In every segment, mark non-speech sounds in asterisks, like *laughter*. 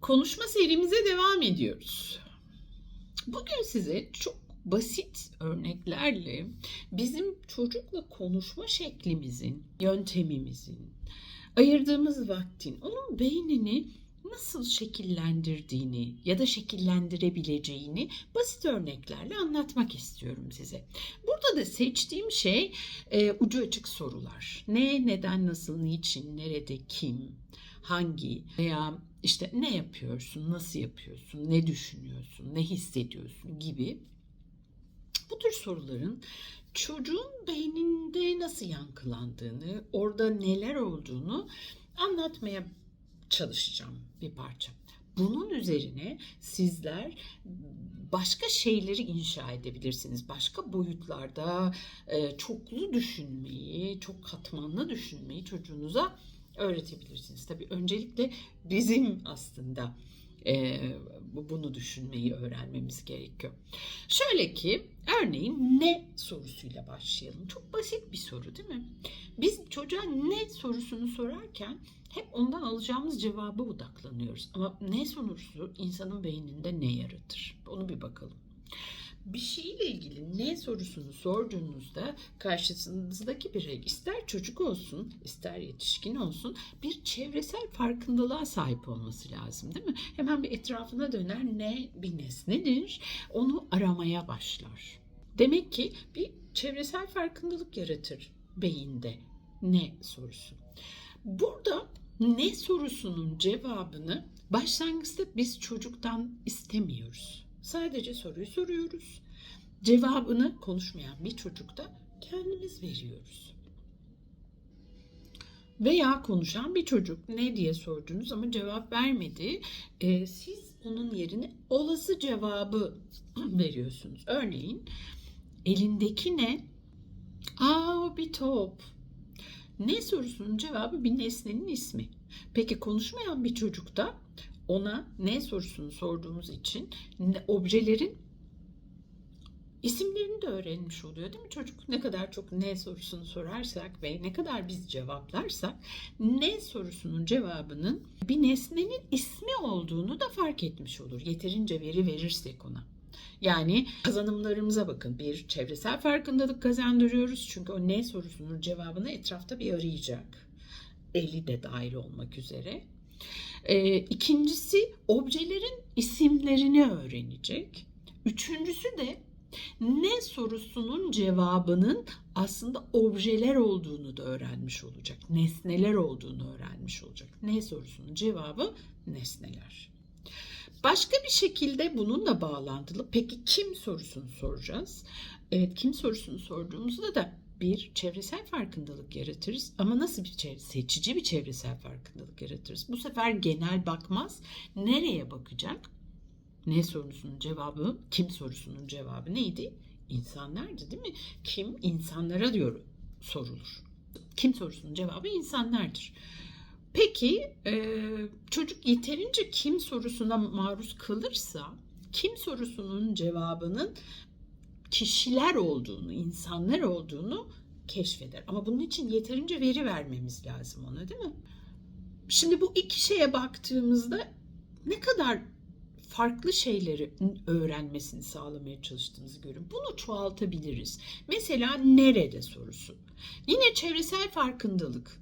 Konuşma serimize devam ediyoruz. Bugün size çok basit örneklerle bizim çocukla konuşma şeklimizin, yöntemimizin, ayırdığımız vaktin onun beynini nasıl şekillendirdiğini ya da şekillendirebileceğini basit örneklerle anlatmak istiyorum size. Burada da seçtiğim şey e, ucu açık sorular. Ne, neden, nasıl, niçin, nerede, kim, hangi veya işte ne yapıyorsun, nasıl yapıyorsun, ne düşünüyorsun, ne hissediyorsun gibi bu tür soruların çocuğun beyninde nasıl yankılandığını, orada neler olduğunu anlatmaya çalışacağım bir parça. Bunun üzerine sizler başka şeyleri inşa edebilirsiniz. Başka boyutlarda e, çoklu düşünmeyi, çok katmanlı düşünmeyi çocuğunuza öğretebilirsiniz. Tabii öncelikle bizim aslında e, bunu düşünmeyi öğrenmemiz gerekiyor. Şöyle ki örneğin ne sorusuyla başlayalım. Çok basit bir soru değil mi? Biz çocuğa ne sorusunu sorarken hep ondan alacağımız cevaba odaklanıyoruz. Ama ne sorusu insanın beyninde ne yaratır? Onu bir bakalım bir şeyle ilgili ne sorusunu sorduğunuzda karşısınızdaki birey ister çocuk olsun ister yetişkin olsun bir çevresel farkındalığa sahip olması lazım değil mi? Hemen bir etrafına döner ne bir nesnedir onu aramaya başlar. Demek ki bir çevresel farkındalık yaratır beyinde ne sorusu. Burada ne sorusunun cevabını başlangıçta biz çocuktan istemiyoruz. Sadece soruyu soruyoruz. Cevabını konuşmayan bir çocukta kendimiz veriyoruz. Veya konuşan bir çocuk ne diye sordunuz ama cevap vermedi. Ee, siz onun yerine olası cevabı *clears throat* veriyorsunuz. Örneğin elindeki ne? Aa bir top. Ne sorusunun cevabı bir nesnenin ismi. Peki konuşmayan bir çocukta ona ne sorusunu sorduğumuz için objelerin isimlerini de öğrenmiş oluyor değil mi çocuk? Ne kadar çok ne sorusunu sorarsak ve ne kadar biz cevaplarsak ne sorusunun cevabının bir nesnenin ismi olduğunu da fark etmiş olur. Yeterince veri verirsek ona. Yani kazanımlarımıza bakın. Bir çevresel farkındalık kazandırıyoruz. Çünkü o ne sorusunun cevabını etrafta bir arayacak. Eli de dahil olmak üzere. E, ikincisi objelerin isimlerini öğrenecek. Üçüncüsü de ne sorusunun cevabının aslında objeler olduğunu da öğrenmiş olacak. Nesneler olduğunu öğrenmiş olacak. Ne sorusunun cevabı nesneler. Başka bir şekilde bununla bağlantılı peki kim sorusunu soracağız. Evet kim sorusunu sorduğumuzda da bir çevresel farkındalık yaratırız ama nasıl bir çevre, seçici bir çevresel farkındalık yaratırız. Bu sefer genel bakmaz. Nereye bakacak? Ne sorusunun cevabı, kim sorusunun cevabı neydi? İnsanlardı değil mi? Kim insanlara diyor sorulur. Kim sorusunun cevabı insanlardır. Peki çocuk yeterince kim sorusuna maruz kalırsa kim sorusunun cevabının kişiler olduğunu, insanlar olduğunu keşfeder. Ama bunun için yeterince veri vermemiz lazım ona değil mi? Şimdi bu iki şeye baktığımızda ne kadar farklı şeyleri öğrenmesini sağlamaya çalıştığımızı görün. Bunu çoğaltabiliriz. Mesela nerede sorusu. Yine çevresel farkındalık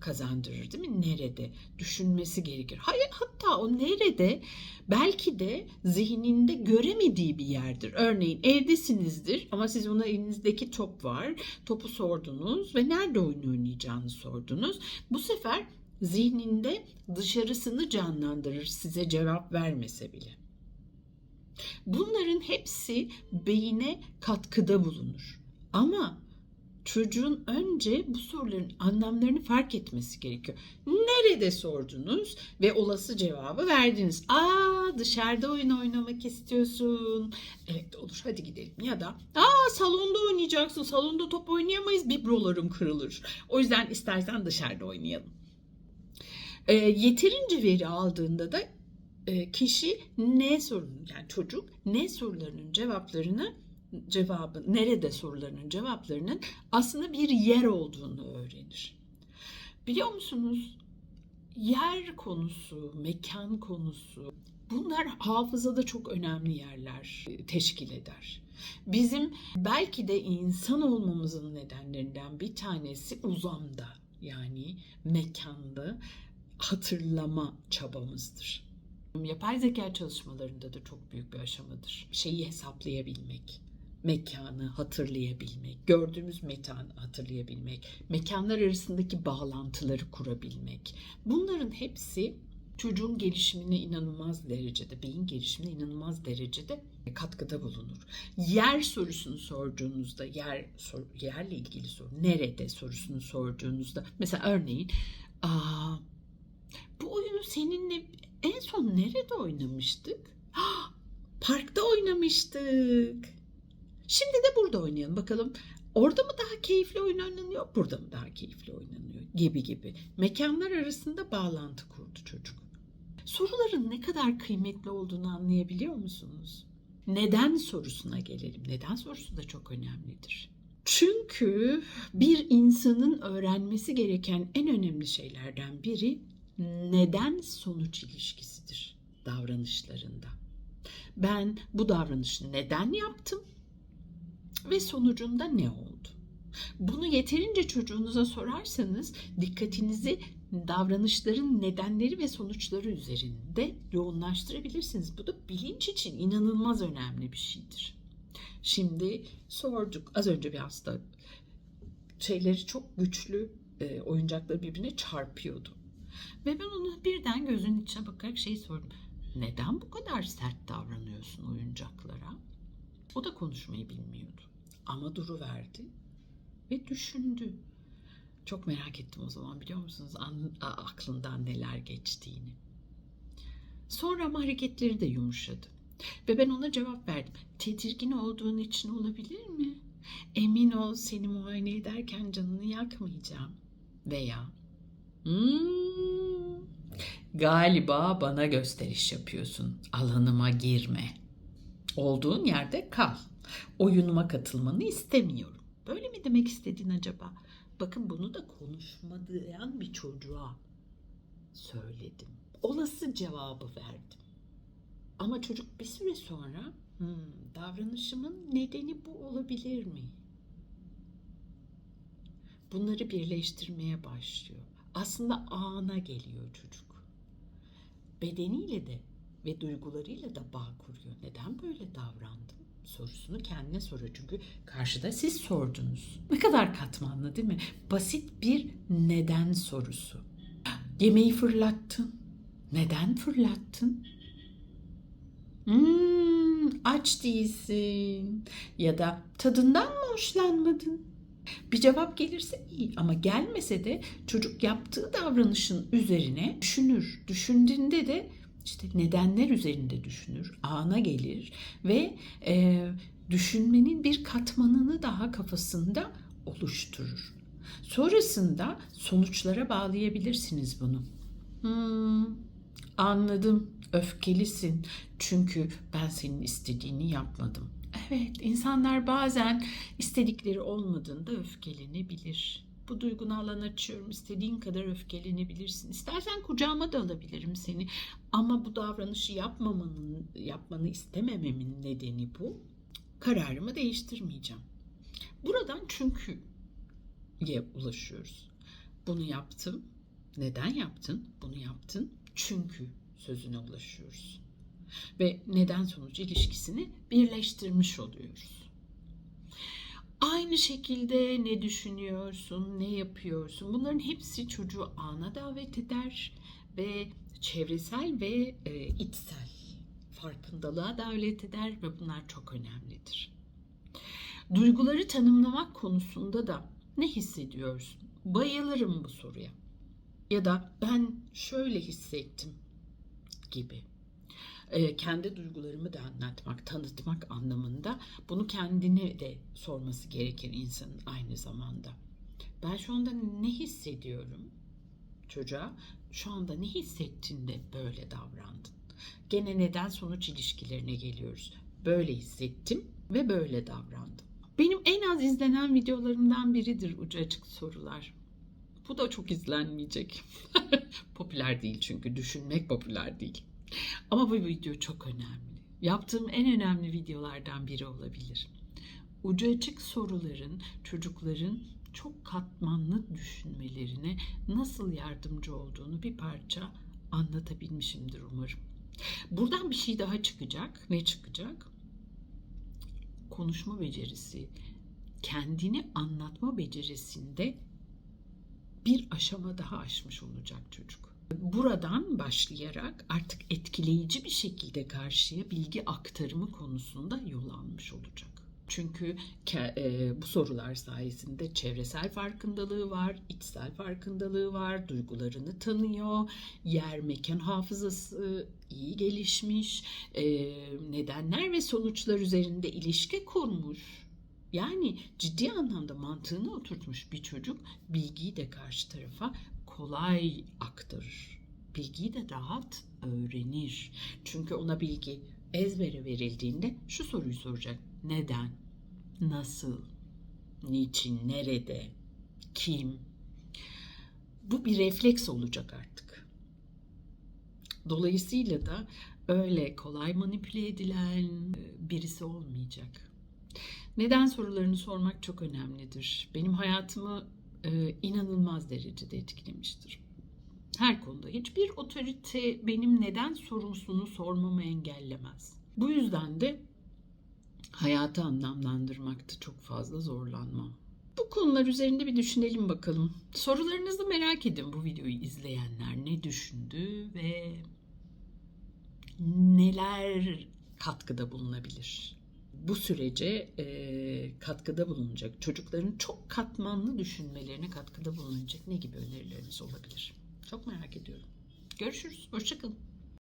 kazandırır değil mi? Nerede? Düşünmesi gerekir. Hayır, hatta o nerede belki de zihninde göremediği bir yerdir. Örneğin evdesinizdir ama siz ona elinizdeki top var. Topu sordunuz ve nerede oyun oynayacağını sordunuz. Bu sefer zihninde dışarısını canlandırır size cevap vermese bile. Bunların hepsi beyine katkıda bulunur. Ama çocuğun önce bu soruların anlamlarını fark etmesi gerekiyor. Nerede sordunuz ve olası cevabı verdiniz. Aa dışarıda oyun oynamak istiyorsun. Evet olur hadi gidelim. Ya da aa salonda oynayacaksın. Salonda top oynayamayız. Bibrolarım kırılır. O yüzden istersen dışarıda oynayalım. E, yeterince veri aldığında da e, kişi ne sorun yani çocuk ne sorularının cevaplarını cevabı nerede sorularının cevaplarının aslında bir yer olduğunu öğrenir. Biliyor musunuz? yer konusu, mekan konusu bunlar hafızada çok önemli yerler e, teşkil eder. Bizim belki de insan olmamızın nedenlerinden bir tanesi uzamda yani mekanda hatırlama çabamızdır. Yapay zeka çalışmalarında da çok büyük bir aşamadır. Şeyi hesaplayabilmek, mekanı hatırlayabilmek, gördüğümüz mekanı hatırlayabilmek, mekanlar arasındaki bağlantıları kurabilmek. Bunların hepsi çocuğun gelişimine inanılmaz derecede, beyin gelişimine inanılmaz derecede katkıda bulunur. Yer sorusunu sorduğunuzda, yer sor, yerle ilgili soru, nerede sorusunu sorduğunuzda, mesela örneğin, aa, bu oyunu seninle en son nerede oynamıştık? *gasps* Parkta oynamıştık. Şimdi de burada oynayalım bakalım. Orada mı daha keyifli oynanıyor, burada mı daha keyifli oynanıyor gibi gibi. Mekanlar arasında bağlantı kurdu çocuk. Soruların ne kadar kıymetli olduğunu anlayabiliyor musunuz? Neden sorusuna gelelim. Neden sorusu da çok önemlidir. Çünkü bir insanın öğrenmesi gereken en önemli şeylerden biri neden sonuç ilişkisidir davranışlarında. Ben bu davranışı neden yaptım ve sonucunda ne oldu? Bunu yeterince çocuğunuza sorarsanız dikkatinizi davranışların nedenleri ve sonuçları üzerinde yoğunlaştırabilirsiniz. Bu da bilinç için inanılmaz önemli bir şeydir. Şimdi sorduk. Az önce bir hasta şeyleri çok güçlü e, oyuncakları birbirine çarpıyordu. Ve ben onu birden gözünün içine bakarak şey sordum. Neden bu kadar sert davranıyorsun oyuncaklara? O da konuşmayı bilmiyordu. Ama duru verdi ve düşündü. Çok merak ettim o zaman biliyor musunuz An- aklından neler geçtiğini. Sonra ama hareketleri de yumuşadı. Ve ben ona cevap verdim. Tedirgin olduğun için olabilir mi? Emin ol seni muayene ederken canını yakmayacağım. Veya hmm, galiba bana gösteriş yapıyorsun. Alanıma girme. Olduğun yerde kal. Oyunuma katılmanı istemiyorum. Böyle mi demek istedin acaba? Bakın bunu da konuşmayan bir çocuğa söyledim. Olası cevabı verdim. Ama çocuk bir süre sonra hmm, davranışımın nedeni bu olabilir mi? Bunları birleştirmeye başlıyor. Aslında ana geliyor çocuk. Bedeniyle de ve duygularıyla da bağ kuruyor. Neden böyle davrandım? sorusunu kendine soruyor. Çünkü karşıda siz sordunuz. Ne kadar katmanlı değil mi? Basit bir neden sorusu. Yemeği fırlattın. Neden fırlattın? Hmm, aç değilsin. Ya da tadından mı hoşlanmadın? Bir cevap gelirse iyi ama gelmese de çocuk yaptığı davranışın üzerine düşünür. Düşündüğünde de işte nedenler üzerinde düşünür, ana gelir ve e, düşünmenin bir katmanını daha kafasında oluşturur. Sonrasında sonuçlara bağlayabilirsiniz bunu. Hmm, anladım, öfkelisin çünkü ben senin istediğini yapmadım. Evet, insanlar bazen istedikleri olmadığında öfkelenebilir. Bu duygunu alan açıyorum. İstediğin kadar öfkelenebilirsin. İstersen kucağıma da alabilirim seni. Ama bu davranışı yapmamanın, yapmanı istemememin nedeni bu. Kararımı değiştirmeyeceğim. Buradan çünküye ulaşıyoruz. Bunu yaptım. Neden yaptın? Bunu yaptın. Çünkü sözüne ulaşıyoruz. Ve neden sonuç ilişkisini birleştirmiş oluyoruz. Aynı şekilde ne düşünüyorsun, ne yapıyorsun? Bunların hepsi çocuğu ana davet eder ve çevresel ve e, içsel farkındalığa davet eder ve bunlar çok önemlidir. Duyguları tanımlamak konusunda da ne hissediyorsun? Bayılırım bu soruya. Ya da ben şöyle hissettim gibi e, kendi duygularımı da anlatmak, tanıtmak anlamında bunu kendine de sorması gerekir insanın aynı zamanda. Ben şu anda ne hissediyorum? Çocuğa şu anda ne hissettin de böyle davrandın? Gene neden sonuç ilişkilerine geliyoruz. Böyle hissettim ve böyle davrandım. Benim en az izlenen videolarımdan biridir ucu açık sorular. Bu da çok izlenmeyecek. *laughs* popüler değil çünkü düşünmek popüler değil. Ama bu video çok önemli. Yaptığım en önemli videolardan biri olabilir. Ucu açık soruların çocukların çok katmanlı düşünmelerine nasıl yardımcı olduğunu bir parça anlatabilmişimdir umarım. Buradan bir şey daha çıkacak. Ne çıkacak? Konuşma becerisi, kendini anlatma becerisinde bir aşama daha aşmış olacak çocuk. Buradan başlayarak artık etkileyici bir şekilde karşıya bilgi aktarımı konusunda yol almış olacak. Çünkü e, bu sorular sayesinde çevresel farkındalığı var, içsel farkındalığı var, duygularını tanıyor, yer mekan hafızası iyi gelişmiş, e, nedenler ve sonuçlar üzerinde ilişki kurmuş. Yani ciddi anlamda mantığını oturtmuş bir çocuk bilgiyi de karşı tarafa kolay aktarır. Bilgiyi de rahat öğrenir. Çünkü ona bilgi ezbere verildiğinde şu soruyu soracak. Neden? Nasıl? Niçin? Nerede? Kim? Bu bir refleks olacak artık. Dolayısıyla da öyle kolay manipüle edilen birisi olmayacak. Neden sorularını sormak çok önemlidir. Benim hayatımı e, inanılmaz derecede etkilemiştir. Her konuda hiçbir otorite benim neden sorusunu sormamı engellemez. Bu yüzden de hayatı anlamlandırmakta çok fazla zorlanmam. Bu konular üzerinde bir düşünelim bakalım. Sorularınızı merak edin bu videoyu izleyenler ne düşündü ve neler katkıda bulunabilir. Bu sürece e, katkıda bulunacak çocukların çok katmanlı düşünmelerine katkıda bulunacak ne gibi önerileriniz olabilir? Çok merak ediyorum. Görüşürüz. Hoşçakalın.